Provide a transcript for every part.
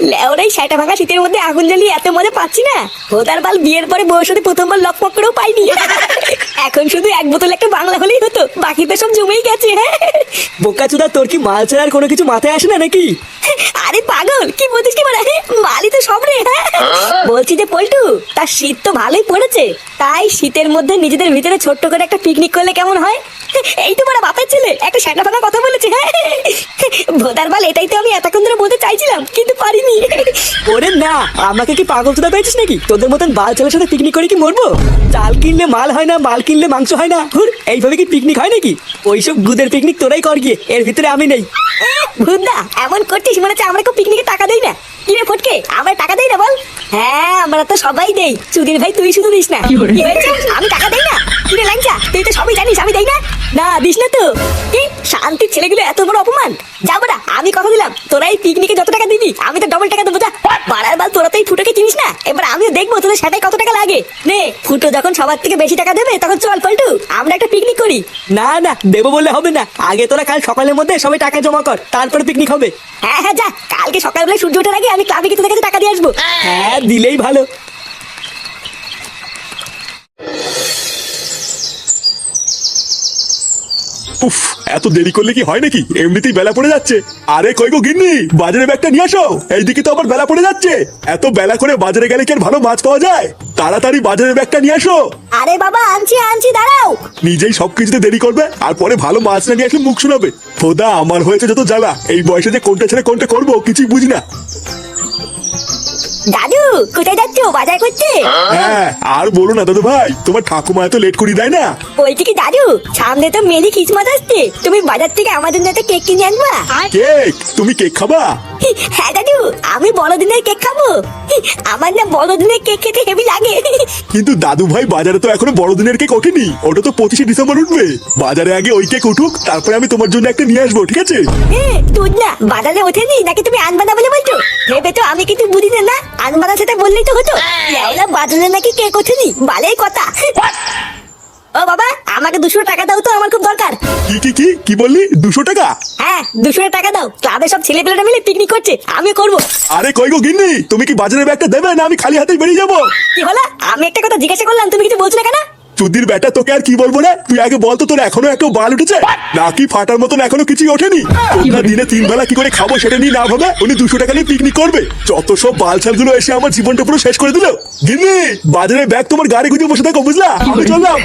লেওরাই সেটা ভাঙা শীতের মধ্যে আগুন জ্বালিয়ে এত মজা পাচ্ছি না? হোদার বাল বিয়ের পরে বউর সাথে প্রথমবার লক পক করেও পাইনি। এখন শুধু এক বোতল একটা বাংলা হলেই হতো বাকি তো সব জমেই গেছে। হ্যাঁ বোকাচুদা, তোর কি মাল ছাড়ার কোনো কিছু মাথায় আসে না নাকি? আরে পাগল কি বলছিস কি বলে? মালি তো সব রে হ্যাঁ? বলছি যে পল্টু তার শীত তো ভালোই পড়েছে তাই শীতের মধ্যে নিজেদের ভিতরে ছোট্ট করে একটা পিকনিক করলে কেমন হয়? এই তো বড় বাপের ছেলে একটা সেটা ফাঁকা কথা বলেছে হ্যাঁ? ভোদার বাল এটাই তো আমি এতক্ষণ ধরে বলতে চাইছিলাম কিন্তু পারিনি। ওরে না আমাকে কি পাগল চুদা পেয়েছিস নাকি? তোদের মতন বাল ছেলের সাথে পিকনিক করে কি মরবো? চাল কিনলে মাল হয় না মাল কিনলে মাংস হয় না। হুর এইভাবে কি পিকনিক হয় নাকি? ওইসব গুদের পিকনিক তোরাই কর গিয়ে এর ভিতরে আমি নেই। ভুদা এমন করছিস মনে হচ্ছে আমরা কেউ পিকনিকে টাকা দেই না। কি রে ফটকে আমরা টাকা দেই না বল? হ্যাঁ আমরা তো সবাই দেই। চুদির ভাই তুই শুধু দিস না। কি হয়েছে? আমি টাকা দেই না? কি লাঞ্চা তুই তো সবই জানিস আমি দেই না? না দিস না তো। কি? শান্তির ছেলেগুলো এত বড় অপমান। যাব না আমি কথা দিলাম। তোরা এই পিকনিকে যত টাকা দিবি আমি তো ডবল টাকা দেবো যা। বাড়ার বাল তোরা তো এই ফুটোকে চিনিস না? এবার আমিও দেখব তোদের সেটাই কত টাকা লাগে। নে ফুটো যখন সবার থেকে বেশি টাকা দেবে তখন চল পল্টু আমরা একটা পিকনিক করি। না না দেবো বলে হবে না। আগে তোরা কাল সকালের মধ্যে সবাই টাকা জমা কর তারপরে পিকনিক হবে। হ্যাঁ হ্যাঁ যা। কালকে সকালবেলা সূর্য ওঠার আগে আমি ক্লাবে গিয়ে তোদের কাছে টাকা দিয়ে আসব। হ্যাঁ দিলেই ভালো। উফ এত দেরি করলে কি হয় নাকি? এমনিতেই বেলা পড়ে যাচ্ছে। আরে কই গো গিন্নি বাজারে ব্যাগটা নিয়ে আসো। এইদিকে তো আবার বেলা পড়ে যাচ্ছে। এত বেলা করে বাজারে গেলে কি আর ভালো মাছ পাওয়া যায়? তাড়াতাড়ি বাজারের ব্যাগটা নিয়ে আসো। আরে বাবা আনছি আনছি দাঁড়াও। নিজেই সবকিছুতে দেরি করবে আর পরে ভালো মাছ না নিয়ে আসলে মুখ শোনাবে। খোদা আমার হয়েছে যত জ্বালা। এই বয়সে যে কোনটা ছেড়ে কোনটা করব কিছুই বুঝি না। দাদু কোথায় যাচ্ছ? বাজার করতে? হ্যাঁ আর বলো না দাদু ভাই তোমার ঠাকুমা এত লেট করে দেয় না? বলছি কি দাদু সামনে তো মেরি খ্রিসমাস আসছে। তুমি বাজার থেকে আমাদের জন্য একটা কেক কিনে আনবা? কেক তুমি কেক খাবা? হ্যাঁ দাদু আমি বড়দিনের কেক খাব। আমার না বড়দিনের কেক খেতে হেভি লাগে। কিন্তু দাদু ভাই বাজারে তো এখনও বড়দিনের কেক ওঠেনি। ওটা তো পঁচিশে ডিসেম্বর উঠবে। বাজারে আগে ওই কেক উঠুক তারপরে আমি তোমার জন্য একটা নিয়ে আসব ঠিক আছে? তুই না বাজারে ওঠেনি নাকি তুমি আনবা না বলে বলছো? ভেবে তো আমি কিছু বুঝি না না? আনবা না সেটা বললেই তো হতো। বাজারে নাকি কেক ওঠেনি ভালোই কথা। ও বাবা আমাকে দুশো টাকা দাও তো আমার খুব দরকার। কি কি কি? কি বললি? দুশো টাকা? হ্যাঁ দুশো টাকা দাও। সব ছেলেপেলেরা মিলে পিকনিক করছে আমিও করব। আরে কই গো গিন্নি? তুমি কি বাজারের ব্যাগটা দেবে না আমি খালি হাতেই বেরিয়ে যাব? কি হলো? আমি একটা কথা জিজ্ঞাসা করলাম তুমি কিছু বলছো না কেন? চুদির ব্যাটা তোকে আর কি বলব তুই আগে তোর এখনও একটু বাল উঠেছে? নাকি ফাটার মতন এখনও কিছুই ওঠেনি? তোমরা দিনে তিন বেলা কি করে খাব সেটা নিয়ে না ভাবে? উনি দুশো টাকা নিয়ে পিকনিক করবে। যত সবগুলো এসে আমার জীবনটা পুরো শেষ করে দিল। গিন্নি বাজারে ব্যাগ তোমার গাড়ি গুঁজে বসে থাকো বুঝলা? আমি চললাম।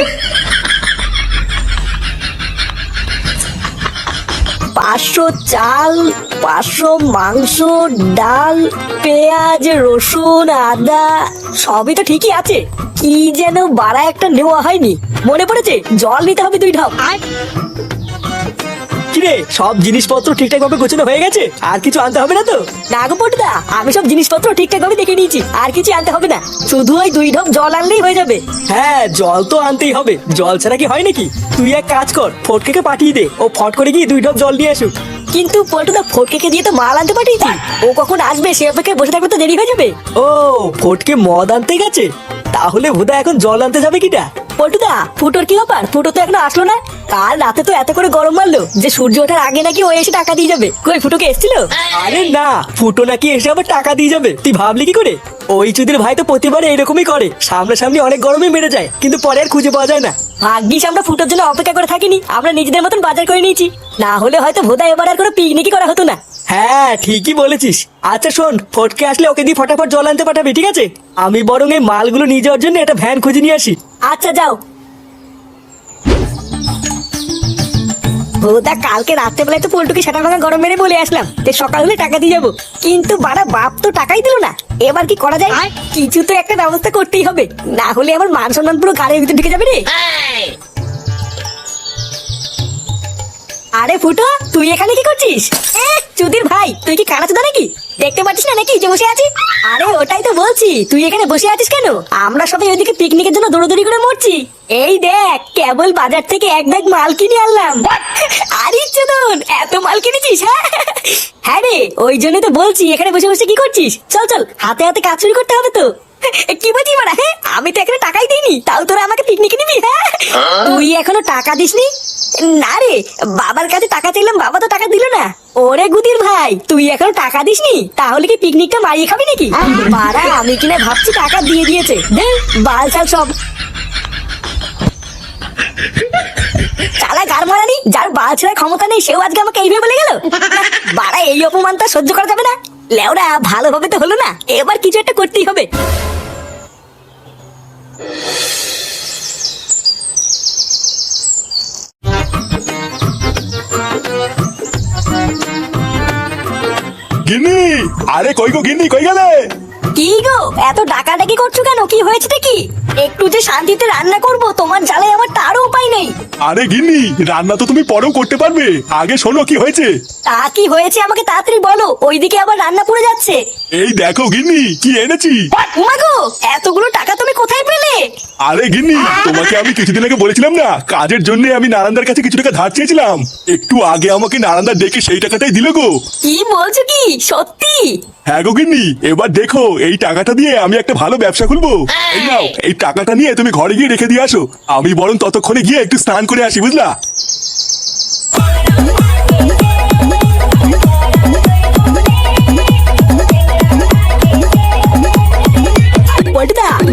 পাঁচশো চাল, পাঁচশো মাংস, ডাল, পেঁয়াজ, রসুন, আদা, সবই তো ঠিকই আছে। কি যেন বাড়া একটা নেওয়া হয়নি। মনে পড়েছে? জল নিতে হবে দুই ঢপ। কিরে সব জিনিসপত্র ঠিকঠাক ভাবে গোছানো হয়ে গেছে? আর কিছু আনতে হবে না তো? না গো পটুদা আমি সব জিনিসপত্র ঠিকঠাক ভাবে দেখে নিয়েছি আর কিছু আনতে হবে না। শুধু ওই দুই ঢপ জল আনলেই হয়ে যাবে। হ্যাঁ জল তো আনতেই হবে। জল ছাড়া কি হয় নাকি? তুই এক কাজ কর ফটকে পাঠিয়ে দে। ও ফট করে গিয়ে দুই ঢপ জল নিয়ে আসুক। কিন্তু পটুদা ফটকে দিয়ে তো মাল আনতে পাঠিয়েছি। ও কখন আসবে সে অপেক্ষায় বসে থাকবে তো দেরি হয়ে যাবে। ও ফটকে মদ আনতে গেছে? তাহলে ভুদা এখন জল আনতে যাবে কিটা? পল্টুদা ফুটোর কি ব্যাপার? ফুটো তো এখনও আসলো না? কাল রাতে তো এত করে গরম মারলো যে সূর্য ওঠার আগে নাকি ও এসে টাকা দিয়ে যাবে। কই ফুটোকে এসেছিল? আরে না ফুটো নাকি এসে আবার টাকা দিয়ে যাবে। তুই ভাবলি কি করে? ওই চুদির ভাই তো প্রতিবার এরকমই করে। সামনাসামনি অনেক গরমই বেড়ে যায় কিন্তু পরে আর খুঁজে পাওয়া যায় না। ভাগ্যিস আমরা ফুটোর জন্য অপেক্ষা করে থাকিনি। আমরা নিজেদের মতন বাজার করে নিয়েছি। না হলে হয়তো ভোদা এবার আর কোনো পিকনিকই করা হতো না। হ্যাঁ ঠিকই বলেছিস। আচ্ছা শোন ফটকে আসলে ওকে দিয়ে ফটাফট জল আনতে পাঠাবি ঠিক আছে? আমি বরং এই মালগুলো নিয়ে যাওয়ার জন্য একটা ভ্যান খুঁজে নিয়ে আসি। আচ্ছা যাও। ভোদা কালকে রাত্রেবেলায় তো পোল্টুকে সেটা ভাঙা গরম মেরে বলে আসলাম যে সকাল হলে টাকা দিয়ে যাব। কিন্তু বাড়া বাপ তো টাকাই দিল না। এবার কি করা যায়? কিছু তো একটা ব্যবস্থা করতেই হবে। না হলে আমার মান সম্মান পুরো গাড়ির ভিতরে ঢুকে যাবে রে। আরে ফুটো, তুই এখানে কি করছিস? চুদির ভাই, তুই কি কানা চুদা নাকি? দেখতে পাচ্ছিস না নাকি যে বসে আছি? আরে, ওটাই তো বলছি, তুই এখানে বসে আছিস কেন? আমরা সবাই ওইদিকে পিকনিকের জন্য দৌড়দৌড়ি করে মরছি। এই দেখ, কেবল বাজার থেকে এক ব্যাগ মাল কিনে আনলাম। আরে চোদন, এত মাল কিনেছিস হ্যাঁ? হ্যাঁ রে, ওই জন্য তো বলছি, এখানে বসে বসে কি করছিস? চল চল, হাতে হাতে কাজ শুরু করতে হবে তো। কি বলছিস মারা? হ্যাঁ আমি তো এখানে টাকাই দিইনি তাও তোরা আমাকে পিকনিকে নিবি হ্যাঁ? তুই এখনও টাকা দিসনি? না রে বাবার কাছে টাকা চাইলাম বাবা তো টাকা দিল না। ওরে গুদির ভাই তুই এখন টাকা দিসনি? তাহলে কি পিকনিকটা মারিয়ে খাবি নাকি? মারা আমি কিনা ভাবছি টাকা দিয়ে দিয়েছে। দে বাল চাল সব। চালা গার মারানি যার বাল ছেড়ার ক্ষমতা নেই সেও আজকে আমাকে এইভাবে বলে গেল? বাড়া এই অপমানটা সহ্য করা যাবে না। লেওরা ভালোভাবে তো হলো না। এবার কিছু একটা করতেই হবে। গিন্নি? আরে কই গো গিন্নি কই গেলে? কি গো এত ডাকাডাকি করছ কেন? কি হয়েছে কি? একটু যে শান্তিতে রান্না করব তোমার জ্বালায় আমার তারও উপায় নেই। আরে গিন্নি রান্না তো তুমি পরেও করতে পারবে। আগে শোনো কি হয়েছে। তা কি হয়েছে আমাকে তাড়াতাড়ি বলো ওইদিকে আবার রান্না পড়ে যাচ্ছে। এই দেখো গিন্নি কি এনেছি। উমাগো এতগুলো টাকা তুমি কোথায় পেলে? আরে গিন্নি তোমাকে আমি কিছুদিন আগে বলেছিলাম না কাজের জন্য আমি নারান্দার কাছে কিছু টাকা ধার চেয়েছিলাম। একটু আগে আমাকে নারান্দার ডেকে সেই টাকাটাই দিল গো। কি বলছো কি? সত্যি? হ্যাঁ গো গিন্নি এবার দেখো এই টাকাটা দিয়ে আমি একটা ভালো ব্যবসা খুলবো। এই নাও এই টাকাটা নিয়ে তুমি ঘরে গিয়ে রেখে দিয়ে আসো। আমি বরং ততক্ষণে গিয়ে একটু স্নান করে আসি বুঝলা?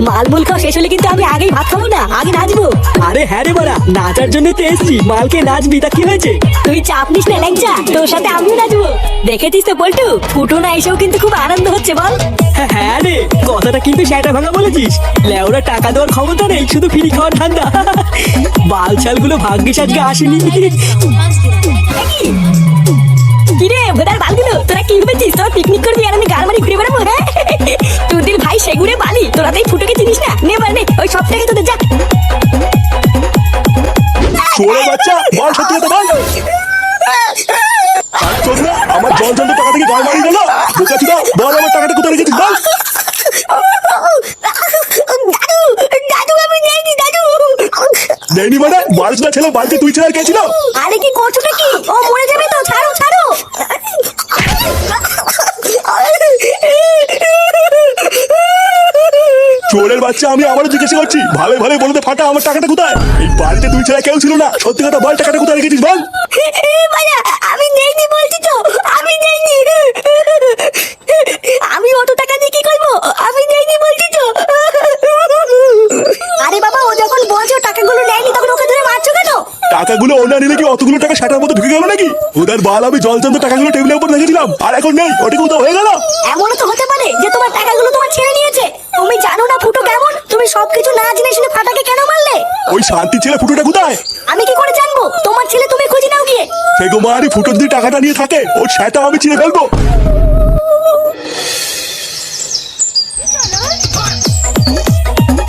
মালমুল খাওয়া শেষ হলে কিন্তু আমি আগেই ভাত খাব না আগে নাচবো আরে হ্যাঁ রে বাড়া নাচার জন্য তো এসছি মালকে নাচবি তা কি হয়েছে? তুই চাপ নিস না ল্যাংচা তোর সাথে আমিও নাচবো। দেখেছিস তো পল্টু ফুটো না এসেও কিন্তু খুব আনন্দ হচ্ছে বল। হ্যাঁ, হ্যাঁ রে কথাটা কিন্তু সেটা ভাঙা বলেছিস। লেওরা টাকা দেওয়ার ক্ষমতা নেই শুধু ফিরি খাওয়ার ঠান্ডা বালছালগুলো ভাগ্যিস আজকে আসেনি। কিরে ভোদার বালগুলো তোরা কি ভেবেছিস? তোরা পিকনিক করবি আর আমি গার মারি ঘুরে বেড়াবো হ্যাঁ? তোর দিল ভাই সেগুড়ে তোরা এই ফুটোকে চিনিস না? নে বার নে। ওই সব থেকে তোদের যা। ছোড়ে বাচ্চা বল সত্যি কথা বল। আর না, আমার জল জল টাকা থেকে গাল মারিয়ে গেল বোকা চুদা বল আমার টাকাটা কোথায় রেখেছিস বল। নেইনি মানে বালচুদা ছেলে বালতি তুই ছেলে আর কে ছিল? আরে কি চোরের বাচ্চা আমি আবারও জিজ্ঞাসা করছি। ভালো ভালো বলতে ফাটা আমার টাকাটা কোথায়? এই বাড়িতে তুই ছাড়া কেউ ছিল না। সত্যি কথা বল টাকাটা কোথায় রেখেছিস বল? আমি নেইনি বলছি তো আমি নেইনি। আমি অত টাকা দিয়ে কি করব? আমি নেইনি বলছি তো। আরে বাবা ও যখন বলছো টাকাগুলো নেয়নি তখন ওকে ধরে মারছো কেন? টাকাগুলো ওনা নিলে কি অতগুলো টাকা সাটার মতো ঢুকে গেল নাকি? ওদের বাল আমি জল চন্দ্র টাকাগুলো টেবিলের উপর রেখেছিলাম। আর এখন নেই ওটা কোথাও হয়ে গেল? এমনও তো হতে পারে যে তোমার টাকাগুলো তোমার ছেড়ে নিয়েছে তুমি জানো না ফুটো কেমন তুমি সবকিছু না জেনে শুনে ফাটাকে কেন মারলে ওই শান্তি ছেলে ফুটোটা কোথায়? আমি কি করে জানব? তোমার ছেলে তুমি খুঁজে নাও গিয়ে। সে গোমারি ফুটোর দিয়ে টাকাটা নিয়ে থাকে ওর সেটা আমি চিনে ফেলব।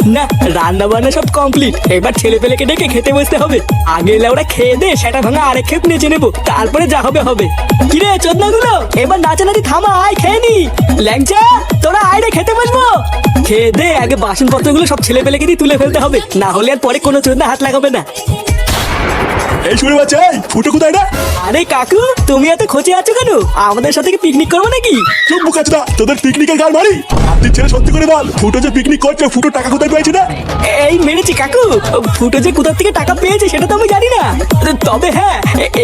না, রান্না বান্না সব কমপ্লিট এবার ছেলে পেলেকে ডেকে খেতে বসতে হবে। আগে ওরা খেয়ে দে, সেটা ভাঙা আরেক খেপ নেচে নেব। তারপরে যা হবে হবে। কিরে, চোদনাগুলো, এবার নাচানাচি থামা, আয় খেয়ে নি। ল্যাংচা, তোরা আয় খেতে বসবো। খেয়ে দে, আগে বাসনপত্রগুলো সব ছেলে পেলেকে দিয়ে তুলে ফেলতে হবে। না হলে আর পরে কোনো চোদনা হাত লাগাবে না। এই শুনে বাচ্চা এই ফুটো কোথায় না আরে কাকু তুমি এত খোঁজে আছো কেন? আমাদের সাথে কি পিকনিক করব নাকি? চুপ বুকাচুদা তোদের পিকনিকের গাল মারি। আপনি ছেলে সত্যি করে বল ফুটো যে পিকনিক করছে ফুটো টাকা কোথায় পেয়েছে না এই মেরেছি কাকু ফুটো যে কোথা থেকে টাকা পেয়েছে সেটা তো আমি জানি না। তবে হ্যাঁ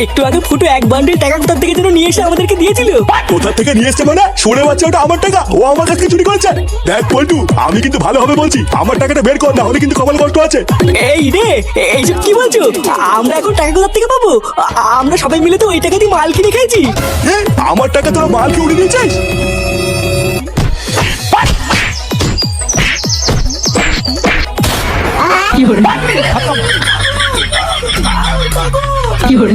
একটু আগে ফুটো এক বান্ডিল টাকা কোথা থেকে যেন নিয়ে এসে আমাদেরকে দিয়েছিল। কোথা থেকে নিয়ে এসছে মানে? শুনে বাচ্চা ওটা আমার টাকা ও আমার কাছে চুরি করেছে। দেখ পল্টু আমি কিন্তু ভালোভাবে বলছি আমার টাকাটা বের কর না হলে কিন্তু কপাল কষ্ট আছে। এই রে এইসব কি বলছো? আমরা এখন টাকা কোথা থেকে পাবো? আমরা সবাই মিলে তো ওই টাকা দিয়ে মাল কিনে খেয়েছি হ্যাঁ আমার টাকা তোরা মাল কিনে উড়ে নিয়েছিস কি hore